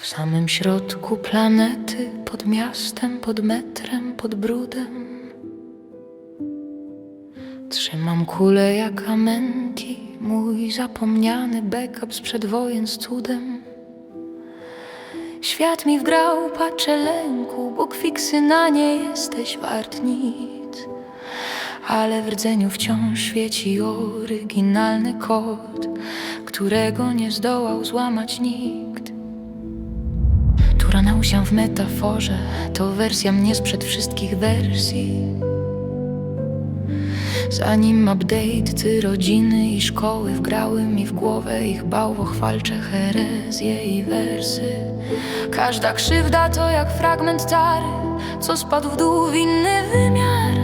W samym środku planety, pod miastem, pod metrem, pod brudem. Trzymam kulę jak amenti, mój zapomniany backup sprzed wojen z cudem. Świat mi wgrał pacze lęku, bo kwiksy na nie jesteś wart nic. Ale w rdzeniu wciąż świeci oryginalny kod, którego nie zdołał złamać nikt. Tura nausiam w metaforze, to wersja mnie sprzed wszystkich wersji. Zanim update, ty rodziny i szkoły wgrały mi w głowę ich bałwochwalcze herezje i wersy. Każda krzywda to jak fragment tary, co spadł w dół w inny wymiar.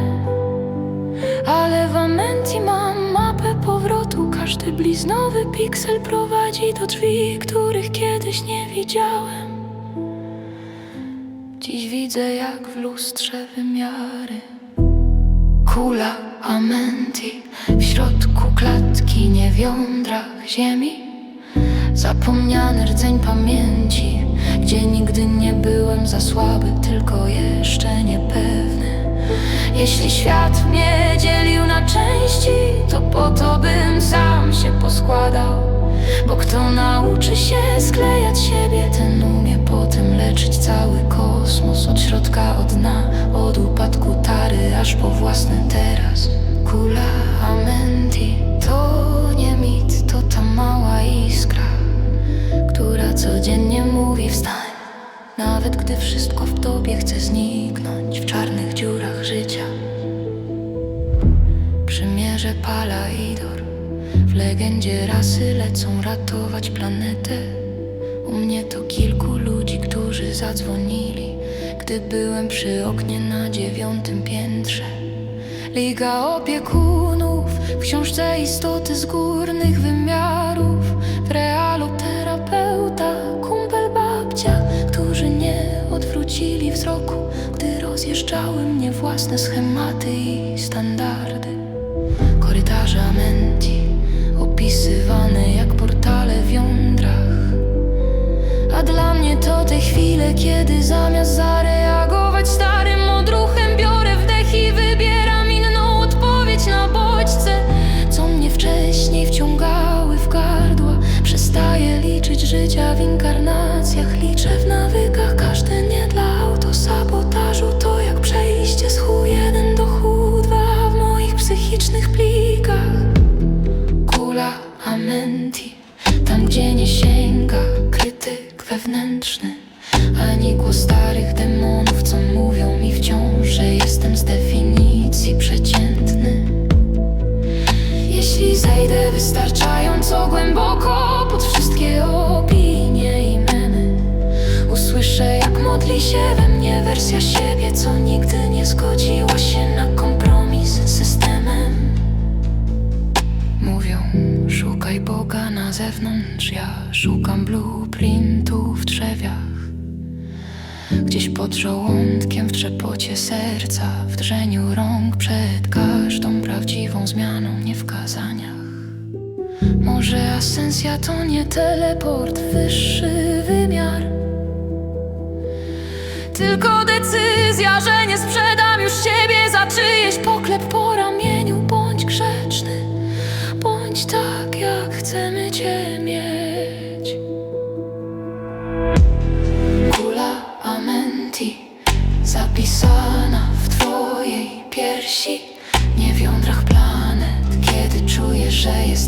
Ale w Amenti mam mapę powrotu, każdy bliznowy piksel prowadzi do drzwi, których kiedyś nie widziałem. Dziś widzę jak w lustrze wymiary. Kula Amenti w środku klatki, nie jądrach ziemi. Zapomniany rdzeń pamięci, gdzie nigdy nie byłem za słaby, tylko jeszcze niepewny. Jeśli świat mnie dzielił na części, to po to bym sam się poskładał. Bo kto nauczy się sklejać siebie, ten umie potem leczyć cały środka, od dna, od upadku tary aż po własny teraz. Kula Amenti to nie mit, to ta mała iskra, która codziennie mówi wstań. Nawet gdy wszystko w tobie chce zniknąć w czarnych dziurach życia. Przymierze Palaidor W legendzie rasy lecą ratować planetę U mnie to kilku ludzi, którzy zadzwonili Gdy byłem przy oknie na dziewiątym piętrze. Liga opiekunów W książce istoty z górnych wymiarów. W realu terapeuta, kumpel babcia Którzy nie odwrócili wzroku Gdy rozjeżdżały mnie własne schematy i standardy. Korytarze Amenti Opisywane jak portale w jądrach. A dla mnie to te chwile, kiedy zamiast zareagować Tam gdzie nie sięga krytyk wewnętrzny Ani głos starych demonów Co mówią mi wciąż, że jestem z definicji przeciętny. Jeśli zejdę wystarczająco głęboko Pod wszystkie opinie i memy Usłyszę jak modli się we mnie wersja siebie Co nigdy nie zgodziła się na kompromis szukaj Boga na zewnątrz, ja szukam blueprintu w drzewiach. Gdzieś pod żołądkiem w trzepocie serca, w drżeniu rąk przed każdą prawdziwą zmianą, nie w kazaniach. Może asensja to nie teleport, wyższy wymiar. Tylko decyzja, że nie sprzedam już siebie za czyjeś po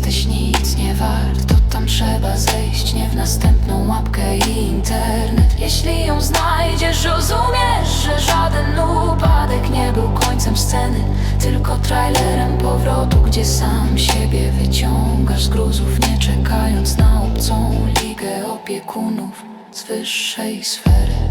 jesteś nic nie wart, to tam trzeba zejść, nie w następną łapkę i internet. Jeśli ją znajdziesz, rozumiesz, że żaden upadek nie był końcem sceny, tylko trailerem powrotu, gdzie sam siebie wyciągasz z gruzów, nie czekając na obcą ligę opiekunów z wyższej sfery.